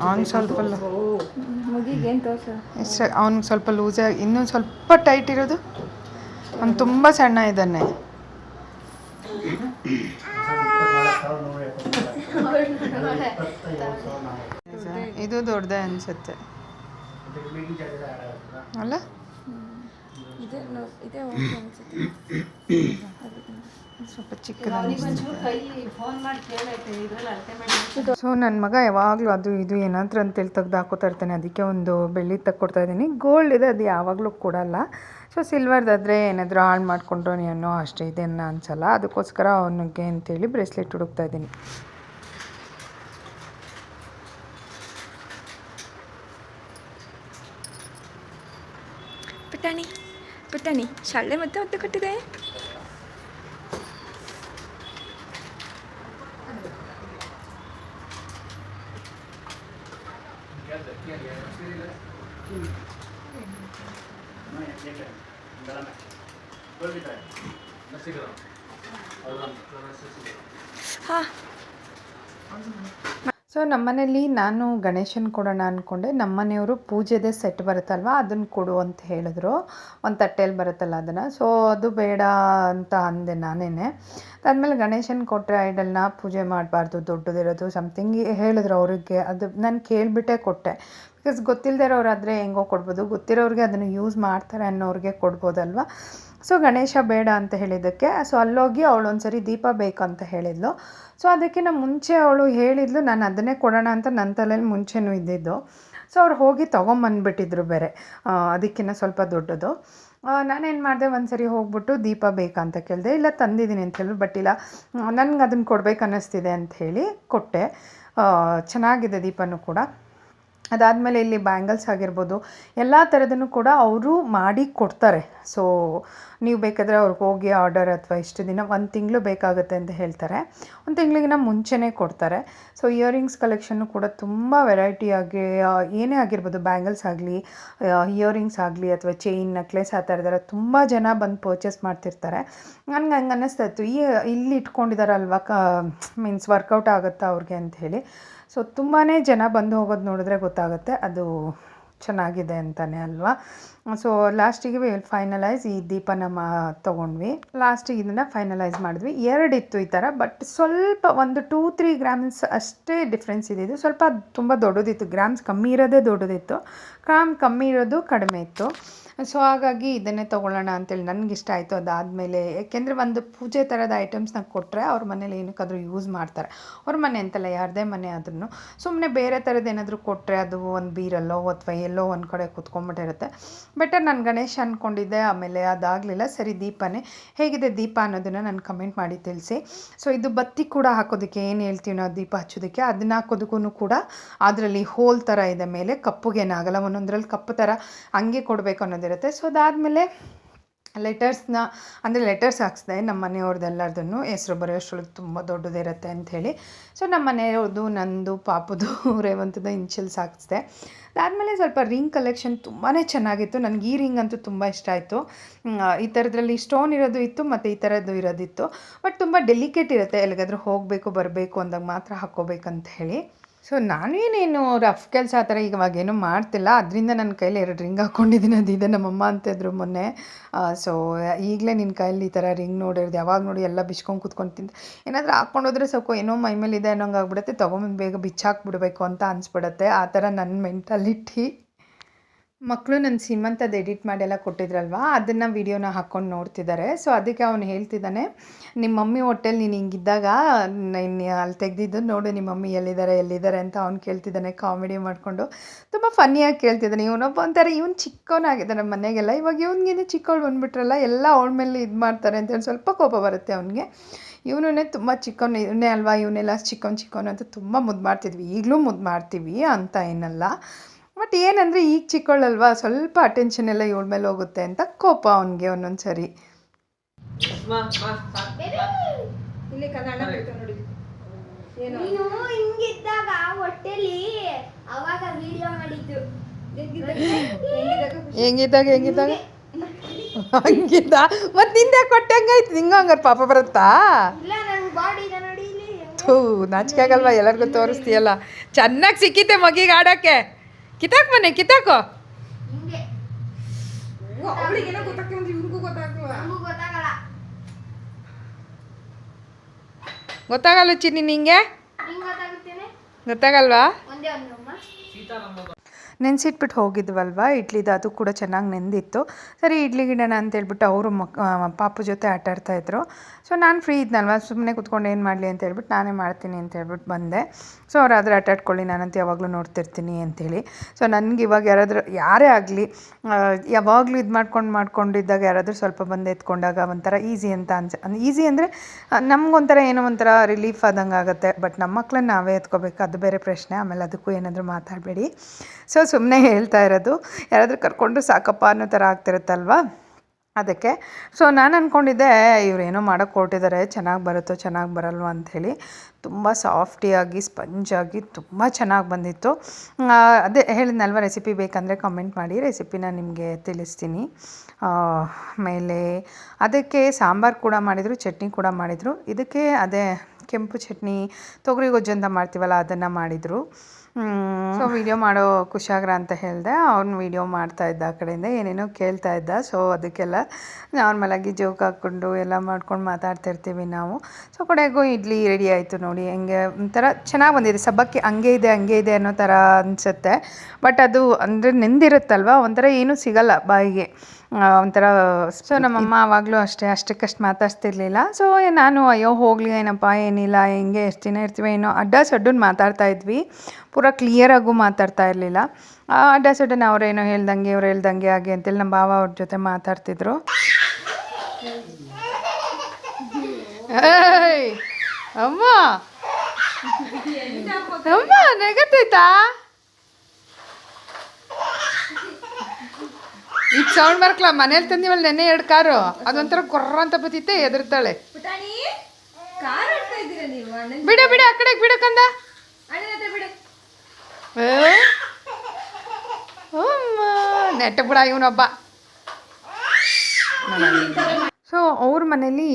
ಅವ್ನಿಗೆ ಸ್ವಲ್ಪ ಇಷ್ಟ ಅವ್ನಿಗೆ ಸ್ವಲ್ಪ ಲೂಸಾಗಿ ಇನ್ನೂ ಸ್ವಲ್ಪ ಟೈಟ್ ಇರೋದು? ಅವ್ನು ತುಂಬ ಸಣ್ಣ ಇದ್ದಾನೆ. ಇದು ದೊಡ್ಡದೇ ಅನಿಸುತ್ತೆ. ಅಲ್ಲ? ಸ್ವಲ್ಪ ಚಿಕ್ಕದ ಸೊ ನನ್ನ ಮಗ ಯಾವಾಗಲೂ ಅದು ಇದು ಏನಾದ್ರು ಅಂತೇಳಿ ತೆಗ್ದು ಹಾಕೋತಾ ಇರ್ತಾನೆ. ಅದಕ್ಕೆ ಒಂದು ಬೆಳ್ಳಿ ತಕ್ಕೊಡ್ತಾ ಇದ್ದೀನಿ. ಗೋಲ್ಡ್ ಇದೆ ಅದು ಯಾವಾಗಲೂ ಕೊಡಲ್ಲ. ಸೊ ಸಿಲ್ವರ್ದಾದರೆ ಏನಾದರೂ ಹಾಳು ಮಾಡಿಕೊಂಡ್ರು ಏನೋ ಅಷ್ಟೇ ಇದನ್ನು ಅನ್ಸಲ್ಲ. ಅದಕ್ಕೋಸ್ಕರ ಅವನಿಗೆ ಅಂತೇಳಿ ಬ್ರೇಸ್ಲೆಟ್ ಹುಡುಕ್ತಾ ಇದ್ದೀನಿ. ಪುಟಾಣಿ ಪುಟಾಣಿ ಶಾಲೆ ಮತ್ತೆ ಒತ್ತು ಕೊಟ್ಟಿದೆ ಹಾ ಸೊ ನಮ್ಮನೇಲಿ ನಾನು ಗಣೇಶನ್ ಕೊಡೋಣ ಅಂದ್ಕೊಂಡೆ ನಮ್ಮನೆಯವರು ಪೂಜೆದೇ ಸೆಟ್ ಬರುತ್ತಲ್ವ? ಅದನ್ನು ಕೊಡು ಅಂತ ಹೇಳಿದ್ರು. ಒಂದು ತಟ್ಟೆಯಲ್ಲಿ ಬರುತ್ತಲ್ಲ ಅದನ್ನು. ಸೊ ಅದು ಬೇಡ ಅಂತ ಅಂದೆ ನಾನೇ ಅದಾದಮೇಲೆ ಗಣೇಶನ್ ಕೊಟ್ಟರೆ ಐಡಲ್ನ ಪೂಜೆ ಮಾಡಬಾರ್ದು, ದೊಡ್ಡದಿರೋದು ಸಮಥಿಂಗ್ ಹೇಳಿದ್ರು ಅವರಿಗೆ. ಅದು ನಾನು ಕೇಳಿಬಿಟ್ಟೆ ಕೊಟ್ಟೆ. ಬಿಕಾಸ್ ಗೊತ್ತಿಲ್ಲದೆ ಇರೋರಾದರೆ ಹೆಂಗೋ ಕೊಡ್ಬೋದು. ಗೊತ್ತಿರೋರಿಗೆ ಅದನ್ನು ಯೂಸ್ ಮಾಡ್ತಾರೆ ಅನ್ನೋರಿಗೆ ಕೊಡ್ಬೋದಲ್ವ? ಸೊ ಗಣೇಶ ಬೇಡ ಅಂತ ಹೇಳಿದ್ದಕ್ಕೆ ಸೊ ಅಲ್ಲೋಗಿ ಅವಳು ಒಂದ್ಸರಿ ದೀಪ ಬೇಕು ಅಂತ ಹೇಳಿದ್ಲು. ಸೊ ಅದಕ್ಕಿಂತ ಮುಂಚೆ ಅವಳು ಹೇಳಿದ್ಲು, ನಾನು ಅದನ್ನೇ ಕೊಡೋಣ ಅಂತ ನನ್ನ ತಲೆಯಲ್ಲಿ ಮುಂಚೆನೂ ಇದ್ದಿದ್ದು. ಸೊ ಅವ್ರು ಹೋಗಿ ತೊಗೊಂಬಂದ್ಬಿಟ್ಟಿದ್ರು ಬೇರೆ. ಅದಕ್ಕಿಂತ ಸ್ವಲ್ಪ ದೊಡ್ಡದು. ನಾನೇನು ಮಾಡಿದೆ ಒಂದು ಸರಿ ಹೋಗ್ಬಿಟ್ಟು ದೀಪ ಬೇಕಾ ಅಂತ ಕೇಳಿದೆ, ಇಲ್ಲ, ತಂದಿದ್ದೀನಿ ಅಂತ ಹೇಳಿದ್ರು ಬಟ್ ಇಲ್ಲ, ನನಗೆ ಅದನ್ನು ಕೊಡ್ಬೇಕು ಅನ್ನಿಸ್ತಿದೆ ಅಂತ ಹೇಳಿ ಕೊಟ್ಟೆ. ಚೆನ್ನಾಗಿದೆ ದೀಪನೂ ಕೂಡ. ಅದಾದಮೇಲೆ ಇಲ್ಲಿ ಬ್ಯಾಂಗಲ್ಸ್ ಆಗಿರ್ಬೋದು, ಎಲ್ಲ ಥರದನ್ನು ಕೂಡ ಅವರು ಮಾಡಿ ಕೊಡ್ತಾರೆ. ಸೊ ನೀವು ಬೇಕಾದರೆ ಅವ್ರಿಗೆ ಹೋಗಿ ಆರ್ಡರ್ ಅಥವಾ ಇಷ್ಟು ದಿನ, ಒಂದು ತಿಂಗಳು ಬೇಕಾಗುತ್ತೆ ಅಂತ ಹೇಳ್ತಾರೆ. ಒಂದು ತಿಂಗಳಿಗಿನ ಮುಂಚೆನೇ ಕೊಡ್ತಾರೆ. ಸೊ ಇಯರಿಂಗ್ಸ್ ಕಲೆಕ್ಷನ್ನು ಕೂಡ ತುಂಬ ವೆರೈಟಿಯಾಗಿ ಏನೇ ಆಗಿರ್ಬೋದು, ಬ್ಯಾಂಗಲ್ಸ್ ಆಗಲಿ ಇಯರಿಂಗ್ಸ್ ಆಗಲಿ ಅಥವಾ ಚೈನ್ ನೆಕ್ಲೆಸ್ ಆ ಥರದ್ದೆಲ್ಲ ತುಂಬ ಜನ ಬಂದು ಪರ್ಚೇಸ್ ಮಾಡ್ತಿರ್ತಾರೆ. ನನಗೆ ಹಂಗೆ ಅನ್ನಿಸ್ತಾ ಇತ್ತು ಈ, ಇಲ್ಲಿ ಇಟ್ಕೊಂಡಿದ್ದಾರಲ್ವ ಕ ಮೀನ್ಸ್ ವರ್ಕೌಟ್ ಆಗುತ್ತಾ ಅವ್ರಿಗೆ ಅಂತ ಹೇಳಿ. ಸೊ ತುಂಬಾ ಜನ ಬಂದು ಹೋಗೋದು ನೋಡಿದ್ರೆ ಗೊತ್ತಾಗುತ್ತೆ, ಅದು ಚೆನ್ನಾಗಿದೆ ಅಂತಲೇ ಅಲ್ವಾ? ಸೊ ಲಾಸ್ಟಿಗೆ ವಿಲ್ ಫೈನಲೈಸ್ ಈ ದೀಪನ ಮಾ ತೊಗೊಂಡ್ವಿ. ಲಾಸ್ಟಿಗೆ ಇದನ್ನು ಫೈನಲೈಸ್ ಮಾಡಿದ್ವಿ. ಎರಡಿತ್ತು ಈ ಥರ ಬಟ್ ಸ್ವಲ್ಪ ಒಂದು ಟೂ ತ್ರೀ ಗ್ರಾಮ್ಸ್ ಅಷ್ಟೇ ಡಿಫ್ರೆನ್ಸ್ ಇದ್ದಿದ್ದು ಸ್ವಲ್ಪ ತುಂಬ ದೊಡ್ಡದಿತ್ತು ಗ್ರಾಮ್ಸ್ ಕಮ್ಮಿ ಇರೋದೇ ದೊಡ್ಡದಿತ್ತು. ಗ್ರಾಮ್ ಕಮ್ಮಿ ಇರೋದು ಕಡಿಮೆ ಇತ್ತು. ಸೊ ಹಾಗಾಗಿ ಇದನ್ನೇ ತೊಗೊಳ್ಳೋಣ ಅಂತೇಳಿ ನನಗೆ ಇಷ್ಟ ಆಯಿತು ಅದಾದಮೇಲೆ. ಏಕೆಂದರೆ ಒಂದು ಪೂಜೆ ಥರದ ಐಟಮ್ಸ್ನ ಕೊಟ್ಟರೆ ಅವ್ರ ಮನೇಲಿ ಏನಕ್ಕಾದರೂ ಯೂಸ್ ಮಾಡ್ತಾರೆ. ಅವ್ರ ಮನೆ ಅಂತಲ್ಲ, ಯಾರದೇ ಮನೆ ಆದ್ರೂ ಸುಮ್ಮನೆ ಬೇರೆ ಥರದ್ದು ಏನಾದರೂ ಕೊಟ್ಟರೆ ಅದು ಒಂದು ಬೀರಲ್ಲೋ ಅಥವಾ ಎಲ್ಲೋ ಒಂದು ಕಡೆ ಕುತ್ಕೊಂಡ್ಬಿಟ್ಟಿರುತ್ತೆ ಬೆಟರ್ ನಾನು ಗಣೇಶ ಅಂದ್ಕೊಂಡಿದ್ದೆ ಆಮೇಲೆ ಅದಾಗಲಿಲ್ಲ. ಸರಿ, ದೀಪನೇ. ಹೇಗಿದೆ ದೀಪ ಅನ್ನೋದನ್ನು ನಾನು ಕಮೆಂಟ್ ಮಾಡಿ ತಿಳಿಸಿ. ಸೊ ಇದು ಬತ್ತಿ ಕೂಡ ಹಾಕೋದಕ್ಕೆ ಏನು ಹೇಳ್ತೀವಿ ನಾವು ದೀಪ ಹಚ್ಚೋದಕ್ಕೆ? ಅದನ್ನ ಹಾಕೋದಕ್ಕೂ ಕೂಡ ಅದರಲ್ಲಿ ಹೋಲ್ ಥರ ಇದೆ ಮೇಲೆ ಕಪ್ಪುಗೇನಾಗಲ್ಲ ಒಂದೊಂದರಲ್ಲಿ ಕಪ್ಪು ಥರ ಹಂಗೆ ಕೊಡಬೇಕು ಅನ್ನೋದಿರುತ್ತೆ ಸೊ ಅದಾದಮೇಲೆ ಲೆಟರ್ಸ್ನ ಅಂದರೆ ಲೆಟರ್ಸ್ ಹಾಕ್ಸಿದೆ ನಮ್ಮ ಮನೆಯವ್ರದ್ದೆಲ್ಲರದನ್ನು ಹೆಸರು ಬರೆಯೋಷ್ಟೊಳಗೆ ತುಂಬ ದೊಡ್ಡದಿರುತ್ತೆ ಅಂಥೇಳಿ ಸೊ ನಮ್ಮ ಮನೆಯವ್ರದ್ದು ನಂದು, ಪಾಪದು, ರೇವಂತದ ಇನ್ಶಿಯಲ್ಸ್ ಹಾಕ್ಸಿದೆ. ಅದಾದಮೇಲೆ ಸ್ವಲ್ಪ ರಿಂಗ್ ಕಲೆಕ್ಷನ್ ತುಂಬಾ ಚೆನ್ನಾಗಿತ್ತು. ನನಗೆ ಈ ರಿಂಗ್ ಅಂತೂ ತುಂಬ ಇಷ್ಟ ಆಯಿತು. ಈ ಥರದ್ರಲ್ಲಿ ಸ್ಟೋನ್ ಇರೋದು ಇತ್ತು ಮತ್ತು ಈ ಥರದ್ದು ಇರೋದಿತ್ತು. ಬಟ್ ತುಂಬ ಡೆಲಿಕೇಟ್ ಇರುತ್ತೆ. ಎಲ್ಲಿಗಾದ್ರೂ ಹೋಗಬೇಕು, ಬರಬೇಕು ಅಂದಾಗ ಮಾತ್ರ ಹಾಕ್ಕೋಬೇಕಂತ ಹೇಳಿ. ಸೊ ನಾನೇನೇನು ರಫ್ ಕೆಲಸ ಆ ಥರ ಇವಾಗೇನು ಮಾಡ್ತಿಲ್ಲ. ಅದರಿಂದ ನನ್ನ ಕೈಲಿ ಎರಡು ರಿಂಗ್ ಹಾಕ್ಕೊಂಡಿದ್ದೀನಿ ಅದಿದೆ ನಮ್ಮಮ್ಮ ಅಂತಿದ್ರು ಮೊನ್ನೆ. ಸೊ ಈಗಲೇ ನಿನ್ನ ಕೈಯಲ್ಲಿ ಈ ಥರ ರಿಂಗ್ ನೋಡಿರೋದು. ಯಾವಾಗ ನೋಡಿ ಎಲ್ಲ ಬಿಚ್ಕೊಂಡು ಕೂತ್ಕೊಂಡು ತಿಂತ ಏನಾದರೂ ಹಾಕ್ಕೊಂಡೋದ್ರೆ ಸ್ವಲ್ಪ ಏನೋ ಮೈ ಮೇಲೆ ಇದೆ ಅನ್ನೋಂಗೆ ಆಗ್ಬಿಡುತ್ತೆ. ತೊಗೊಂಬಂದು ಬೇಗ ಬಿಚ್ಚಾಕ್ಬಿಡ್ಬೇಕು ಅಂತ ಅನಿಸ್ಬಿಡತ್ತೆ. ಆ ಥರ ನನ್ನ ಮೆಂಟಾಲಿಟಿ ಮಕ್ಕಳು ನನ್ನ ಸೀಮಂತದ್ದು ಎಡಿಟ್ ಮಾಡೆಲ್ಲ ಕೊಟ್ಟಿದ್ರಲ್ವಾ? ಅದನ್ನು ವೀಡಿಯೋನ ಹಾಕ್ಕೊಂಡು ನೋಡ್ತಿದ್ದಾರೆ ಸೊ ಅದಕ್ಕೆ ಅವನು ಹೇಳ್ತಿದ್ದಾನೆ ನಿಮ್ಮ ಮಮ್ಮಿ ಹೋಟೆಲ್ ನೀನು ಹಿಂಗಿದ್ದಾಗ, ನೀನು ಅಲ್ಲಿ ತೆಗೆದಿದ್ದು ನೋಡು ನಿಮ್ಮ ಮಮ್ಮಿ ಎಲ್ಲಿದ್ದಾರೆ ಎಲ್ಲಿದ್ದಾರೆ ಅಂತ ಅವ್ನು ಕೇಳ್ತಿದ್ದಾನೆ ಕಾಮಿಡಿ ಮಾಡಿಕೊಂಡು. ತುಂಬ ಫನ್ನಿಯಾಗಿ ಕೇಳ್ತಿದ್ದಾನೆ ಇವನೊಬ್ಬ ಒಂಥರ, ಇವ್ನು ಚಿಕ್ಕವನಾಗಿದ್ದಾನೆ ಮನೆಗೆಲ್ಲ. ಇವಾಗ ಇವನಿಗಿಂತ ಚಿಕ್ಕವಳು ಬಂದುಬಿಟ್ರಲ್ಲ, ಎಲ್ಲ ಅವಳ ಮೇಲೆ ಇದು ಮಾಡ್ತಾರೆ ಅಂತೇಳಿ ಸ್ವಲ್ಪ ಕೋಪ ಬರುತ್ತೆ ಅವನಿಗೆ. ಇವನೇ ತುಂಬ ಚಿಕ್ಕವನು, ಇವನೇ ಅಲ್ವಾ? ಇವನೆಲ್ಲ ಚಿಕ್ಕವನು ಚಿಕ್ಕವನು ಅಂತ ತುಂಬ ಮುದ್ದು ಮಾಡ್ತಿದ್ವಿ. ಈಗಲೂ ಮುದ್ದು ಮಾಡ್ತೀವಿ ಅಂತ ಏನಲ್ಲ. ಬಟ್ ಏನಂದರೆ ಈಗ ಚಿಕ್ಕವಳಲ್ವಾ ಸ್ವಲ್ಪ ಅಟೆನ್ಷನ್ ಎಲ್ಲ ಇವಳ ಮೇಲೆ ಹೋಗುತ್ತೆ ಅಂತ ಕೋಪ ಅವನಿಗೆ ಒಂದೊಂದು ಸರಿ. ಹಿಂಗಿದ್ದಾಗ ಹೊಟ್ಟೆಲಿ ಅವಾಗ ವಿಡಿಯೋ ಮಾಡಿದ್ದು. ಹೆಂಗಿದ್ದಾಗ? ಹೆಂಗಿದ್ದಾಗ ಹಂಗಿದ್ದ? ಮತ್ತು ನಿಂದೆ ಕೊಟ್ಟಂಗಾಯ್ತು ನಿಂಗೆ ಹಂಗಾರೆ ಪಾಪ ಬರುತ್ತಾ? ಥೂ ನಾಚಿಕೆ ಆಗಲ್ವಾ? ಎಲ್ಲರಿಗೂ ತೋರಿಸ್ತೀಯಲ್ಲ? ಚೆನ್ನಾಗಿ ಸಿಕ್ಕಿತ್ತೆ ಮಗಿಗೆ ಆಡೋಕ್ಕೆ. ಕಿತ್ತಾಕ್ ಮನೆ ಕಿತ್ತಾಕೋ ಹಿಂಗೆ. ಅವಳಿಗೇನೋ ಗೊತ್ತಾಗ್ತದೆ ಅಂತ ಇವ್ರಿಗೂ ಗೊತ್ತಾಗ್ತವ ನಮಗೂ ಗೊತ್ತಾಗಲ್ಲ. ಚಿನ್ನಿ ನಿಂಗೆ? ಗೊತ್ತಾಗಲ್ವಾ? ನೆನೆಸಿಟ್ಬಿಟ್ಟು ಹೋಗಿದ್ವಲ್ವ? ಇಡ್ಲಿದು ಅದು ಕೂಡ ಚೆನ್ನಾಗಿ ನೆಂದಿತ್ತು. ಸರಿ ಇಡ್ಲಿ ಗಿಡನ ಅಂತೇಳ್ಬಿಟ್ಟು ಅವರು ಮಕ್ ಪಾಪು ಜೊತೆ ಆಟ ಆಡ್ತಾಯಿದ್ರು ಸೊ ನಾನು ಫ್ರೀ ಇದ್ನಲ್ವ? ಸುಮ್ಮನೆ ಕುತ್ಕೊಂಡು ಏನು ಮಾಡಲಿ ಅಂತ ಹೇಳ್ಬಿಟ್ಟು ನಾನೇ ಮಾಡ್ತೀನಿ ಅಂತ ಹೇಳ್ಬಿಟ್ಟು ಬಂದೆ. ಸೊ ಅವ್ರು ಆದರೆ ಆಟ ನಾನಂತೂ ಯಾವಾಗಲೂ ನೋಡ್ತಿರ್ತೀನಿ ಅಂಥೇಳಿ ಸೊ ನನಗೆ ಇವಾಗ ಯಾರಾದರೂ, ಯಾರೇ ಆಗಲಿ ಯಾವಾಗಲೂ ಇದು ಮಾಡ್ಕೊಂಡು ಮಾಡ್ಕೊಂಡಿದ್ದಾಗ ಯಾರಾದರೂ ಸ್ವಲ್ಪ ಬಂದು ಎತ್ಕೊಂಡಾಗ ಒಂಥರ ಈಸಿ ಅಂತ ಅನ್ಸ ಈಸಿ ಅಂದರೆ ನಮಗೊಂಥರ ಏನೋ ಒಂಥರ ರಿಲೀಫ್ ಆದಂಗೆ ಆಗುತ್ತೆ. ಬಟ್ ನಮ್ಮ ಮಕ್ಕಳನ್ನ ನಾವೇ ಎತ್ಕೋಬೇಕು, ಅದು ಬೇರೆ ಪ್ರಶ್ನೆ. ಆಮೇಲೆ ಅದಕ್ಕೂ ಏನಾದರೂ ಮಾತಾಡಬೇಡಿ. ಸೊ ಸುಮ್ಮನೆ ಹೇಳ್ತಾ ಇರೋದು. ಯಾರಾದರೂ ಕರ್ಕೊಂಡು ಸಾಕಪ್ಪ ಅನ್ನೋ ಥರ ಆಗ್ತಿರುತ್ತಲ್ವಾ? ಅದಕ್ಕೆ. ಸೊ ನಾನು ಅಂದ್ಕೊಂಡಿದ್ದೆ ಇವರೇನೋ ಮಾಡೋಕ್ಕೆ ಕೊಟ್ಟಿದ್ದಾರೆ ಚೆನ್ನಾಗಿ ಬರುತ್ತೋ, ಚೆನ್ನಾಗಿ ಬರಲ್ವೋ ಅಂಥೇಳಿ ತುಂಬ ಸಾಫ್ಟಿಯಾಗಿ ಸ್ಪಂಜಾಗಿ ತುಂಬ ಚೆನ್ನಾಗಿ ಬಂದಿತ್ತು. ಅದೇ ಹೇಳಿದ್ನಲ್ವ ರೆಸಿಪಿ ಬೇಕಂದರೆ ಕಮೆಂಟ್ ಮಾಡಿ ರೆಸಿಪಿನ ನಿಮಗೆ ತಿಳಿಸ್ತೀನಿ. ಆಮೇಲೆ ಅದಕ್ಕೆ ಸಾಂಬಾರು ಕೂಡ ಮಾಡಿದರು, ಚಟ್ನಿ ಕೂಡ ಮಾಡಿದರು. ಇದಕ್ಕೆ ಅದೇ ಕೆಂಪು ಚಟ್ನಿ, ತೊಗರಿ ಗೊಜ್ಜು ಅಂತ ಮಾಡ್ತೀವಲ್ಲ, ಅದನ್ನು ಮಾಡಿದರು. ಸೊ ವಿಡಿಯೋ ಮಾಡೋ ಖುಷಾಗ್ರ ಅಂತ ಹೇಳಿದೆ. ಅವ್ನು ವಿಡಿಯೋ ಮಾಡ್ತಾ ಇದ್ದ ಆ ಕಡೆಯಿಂದ. ಏನೇನೋ ಕೇಳ್ತಾ ಇದ್ದ. ಸೊ ಅದಕ್ಕೆಲ್ಲ ನಾರ್ಮಲಾಗಿ ಜೋಕ್ ಹಾಕ್ಕೊಂಡು ಎಲ್ಲ ಮಾಡ್ಕೊಂಡು ಮಾತಾಡ್ತಿರ್ತೀವಿ ನಾವು. ಸೊ ಕಡೆಗೂ ಇಡ್ಲಿ ರೆಡಿ ಆಯಿತು ನೋಡಿ. ಹೆಂಗೆ ಒಂಥರ ಚೆನ್ನಾಗಿ ಬಂದಿದೆ. ಸಬ್ಬಕ್ಕಿ ಹಂಗೆ ಇದೆ ಹಂಗೆ ಇದೆ ಅನ್ನೋ ಥರ ಅನಿಸುತ್ತೆ. ಬಟ್ ಅದು ಅಂದರೆ ನೆಂದಿರುತ್ತಲ್ವ? ಒಂಥರ ಏನೂ ಸಿಗಲ್ಲ ಬಾಯಿಗೆ. ಒಂಥರ ಸೊ ನಮ್ಮಮ್ಮ ಆವಾಗಲೂ ಅಷ್ಟೇ ಅಷ್ಟಕ್ಕಷ್ಟು ಮಾತಾಡ್ತಿರ್ಲಿಲ್ಲ ಸೊ ನಾನು ಅಯ್ಯೋ ಹೋಗಲಿ ಏನಪ್ಪ ಏನಿಲ್ಲ ಹೆಂಗೆ ಎಷ್ಟು ದಿನ ಇರ್ತೀವಿ? ಏನೋ ಅಡ್ಡ ಸಡ್ಡನ್ ಮಾತಾಡ್ತಾ ಇದ್ವಿ. ಪೂರ ಕ್ಲಿಯರಾಗೂ ಮಾತಾಡ್ತಾ ಇರಲಿಲ್ಲ. ಅಡ್ಡ ಸಡ್ಡನ್ ಅವರೇನೋ ಹೇಳ್ದಂಗೆ ಅವ್ರು ಹೇಳ್ದಂಗೆ ಹಾಗೆ ಅಂತೇಳಿ ನಮ್ಮ ಭಾವ ಅವ್ರ ಜೊತೆ ಮಾತಾಡ್ತಿದ್ರು. ಅಮ್ಮ. ಅಮ್ಮ ನೆಗತ್ತೈತಾ ಈಗ ಸೌಂಡ್ ಬರ್ಕಲ್ಲ ಮನೇಲಿ ತಂದಿವಲ್ಲ ನೆನ್ನೆ ಎರಡು ಕಾರು. ಅದೊಂಥರ ಕೊರ್ರ ಅಂತ ಬತ್ತಿತ್ತೆ ಎದುರ್ತಾಳೆ ಬಿಡ ಬಿಡ ಆ ಕಡೆಗೆ ಬಿಡಕ್ಕಂದ ನೆಟ್ಟ ಬಿಡ ಇವನೊಬ್ಬ. ಸೊ ಅವ್ರ ಮನೇಲಿ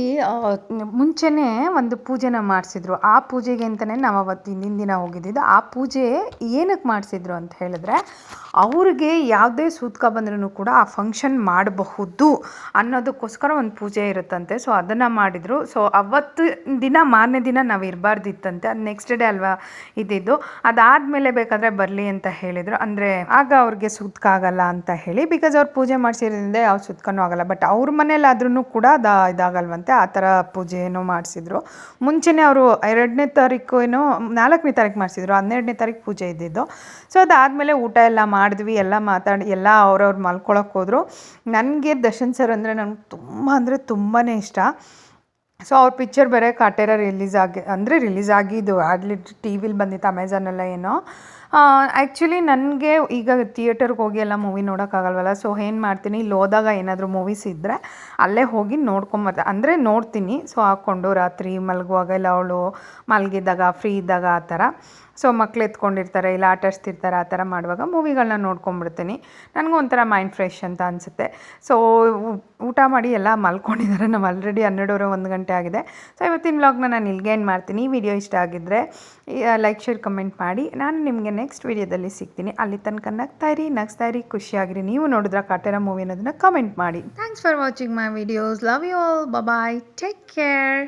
ಮುಂಚೆನೇ ಒಂದು ಪೂಜೆನ ಮಾಡಿಸಿದ್ರು. ಆ ಪೂಜೆಗೆ ಅಂತಲೇ ನಾವು ಅವತ್ತು ಹಿಂದಿನ ದಿನ ಹೋಗಿದ್ದಿದ್ದು. ಆ ಪೂಜೆ ಏನಕ್ಕೆ ಮಾಡಿಸಿದ್ರು ಅಂತ ಹೇಳಿದ್ರೆ, ಅವ್ರಿಗೆ ಯಾವುದೇ ಸೂತ್ಕ ಬಂದ್ರೂ ಕೂಡ ಆ ಫಂಕ್ಷನ್ ಮಾಡಬಹುದು ಅನ್ನೋದಕ್ಕೋಸ್ಕರ ಒಂದು ಪೂಜೆ ಇರುತ್ತಂತೆ. ಸೊ ಅದನ್ನು ಮಾಡಿದರು. ಸೊ ಅವತ್ತು ದಿನ, ಮಾರನೇ ದಿನ ನಾವು ಇರಬಾರ್ದಿತ್ತಂತೆ. ಅದು ನೆಕ್ಸ್ಟ್ ಡೇ ಅಲ್ವಾ ಇದ್ದಿದ್ದು. ಅದಾದಮೇಲೆ ಬೇಕಾದರೆ ಬರಲಿ ಅಂತ ಹೇಳಿದರು. ಅಂದರೆ, ಆಗ ಅವ್ರಿಗೆ ಸೂತ್ಕ ಆಗಲ್ಲ ಅಂತ ಹೇಳಿ ಬಿಕಾಸ್ ಅವ್ರು ಪೂಜೆ ಮಾಡಿಸಿರೋದ್ರಿಂದ ಯಾವ ಸೂತ್ಕನೂ ಆಗಲ್ಲ. ಬಟ್ ಅವ್ರ ಮನೇಲಾದ್ರೂ ಕೂಡ ಅದ ಇದಾಗಲ್ವಂತೆ, ಆ ಥರ ಪೂಜೆ ಏನೋ ಮಾಡಿಸಿದ್ರು. ಮುಂಚೆನೇ ಅವರು ಎರಡನೇ ತಾರೀಕು ಏನೋ, ನಾಲ್ಕನೇ ತಾರೀಕು ಮಾಡಿಸಿದ್ರು, ಹನ್ನೆರಡನೇ ತಾರೀಕು ಪೂಜೆ ಇದ್ದಿದ್ದು. ಸೊ, ಅದಾದಮೇಲೆ ಊಟ ಎಲ್ಲ ಮಾಡಿದ್ವಿ, ಎಲ್ಲ ಮಾತಾಡಿ, ಎಲ್ಲ ಅವ್ರವ್ರು ಮಲ್ಕೊಳಕ್ಕೆ ಹೋದರು. ನನಗೆ ದರ್ಶನ್ ಸರ್ ಅಂದರೆ ನನಗೆ ತುಂಬ ಅಂದರೆ ತುಂಬಾ ಇಷ್ಟ. ಸೊ, ಅವ್ರ ಪಿಕ್ಚರ್ ಬೇರೆ ಕಾಟೇರ ರಿಲೀಸ್ ಆಗಿ, ಅಂದರೆ ರಿಲೀಸ್ ಆಗಿದ್ದು, ಆಗಲಿ ಟಿ ವಿಲಿ ಬಂದಿತ್ತು ಅಮೆಝಾನೆಲ್ಲ ಏನೋ. ಆ್ಯಕ್ಚುಲಿ ನನಗೆ ಈಗ ಥಿಯೇಟರ್ಗೆ ಹೋಗಿ ಎಲ್ಲ ಮೂವಿ ನೋಡೋಕ್ಕಾಗಲ್ವಲ್ಲ ಸೊ ಏನು ಮಾಡ್ತೀನಿ, ಇಲ್ಲಿ ಹೋದಾಗ ಏನಾದರೂ ಮೂವೀಸ್ ಇದ್ದರೆ ಅಲ್ಲೇ ಹೋಗಿ ನೋಡ್ಕೊಂಬರ್ತೀನಿ ಅಂದರೆ ನೋಡ್ತೀನಿ ಸೊ ಹಾಕ್ಕೊಂಡು ರಾತ್ರಿ ಮಲಗುವಾಗ ಇಲ್ಲ ಅವಳು ಮಲಗಿದ್ದಾಗ ಫ್ರೀ ಇದ್ದಾಗ ಆ ಥರ. ಸೊ ಮಕ್ಳು ಎತ್ಕೊಂಡಿರ್ತಾರೆ ಇಲ್ಲ ಆಟ ಆಡಿಸ್ತಿರ್ತಾರೆ ಆ ಥರ ಮಾಡುವಾಗ ಮೂವಿಗಳನ್ನ ನೋಡ್ಕೊಂಬಿಡ್ತೀನಿ. ನನಗೂ ಒಂಥರ ಮೈಂಡ್ ಫ್ರೆಶ್ ಅಂತ ಅನಿಸುತ್ತೆ. ಸೊ ಊಟ ಮಾಡಿ ಎಲ್ಲ ಮಲ್ಕೊಂಡಿದ್ದಾರೆ. ನಾವು ಆಲ್ರೆಡಿ ಹನ್ನೆರಡೂವರೆ ಒಂದು ಗಂಟೆ ಆಗಿದೆ. ಸೊ ಇವತ್ತಿನ ವ್ಲಾಗ್ನ ನಾನು ಇಲ್ಲಿಗೆ ಏನು ಮಾಡ್ತೀನಿ. ವಿಡಿಯೋ ಇಷ್ಟ ಆಗಿದ್ದರೆ ಲೈಕ್ ಶೇರ್ ಕಮೆಂಟ್ ಮಾಡಿ. ನಾನು ನಿಮಗೆ ನೆಕ್ಸ್ಟ್ ವಿಡಿಯೋದಲ್ಲಿ ಸಿಗ್ತೀನಿ. ಅಲ್ಲಿ ತನಕ ನಗ್ತಾ ಇರಿ, ನಗ್ಸ್ತಾ ಇರಿ, ಖುಷಿಯಾಗಿರಿ. ನೀವು ನೋಡಿದ್ರೆ ಕಾಟೇರ ಮೂವಿ ಅನ್ನೋದನ್ನ ಕಮೆಂಟ್ ಮಾಡಿ. Thanks for watching my videos love you all bye take care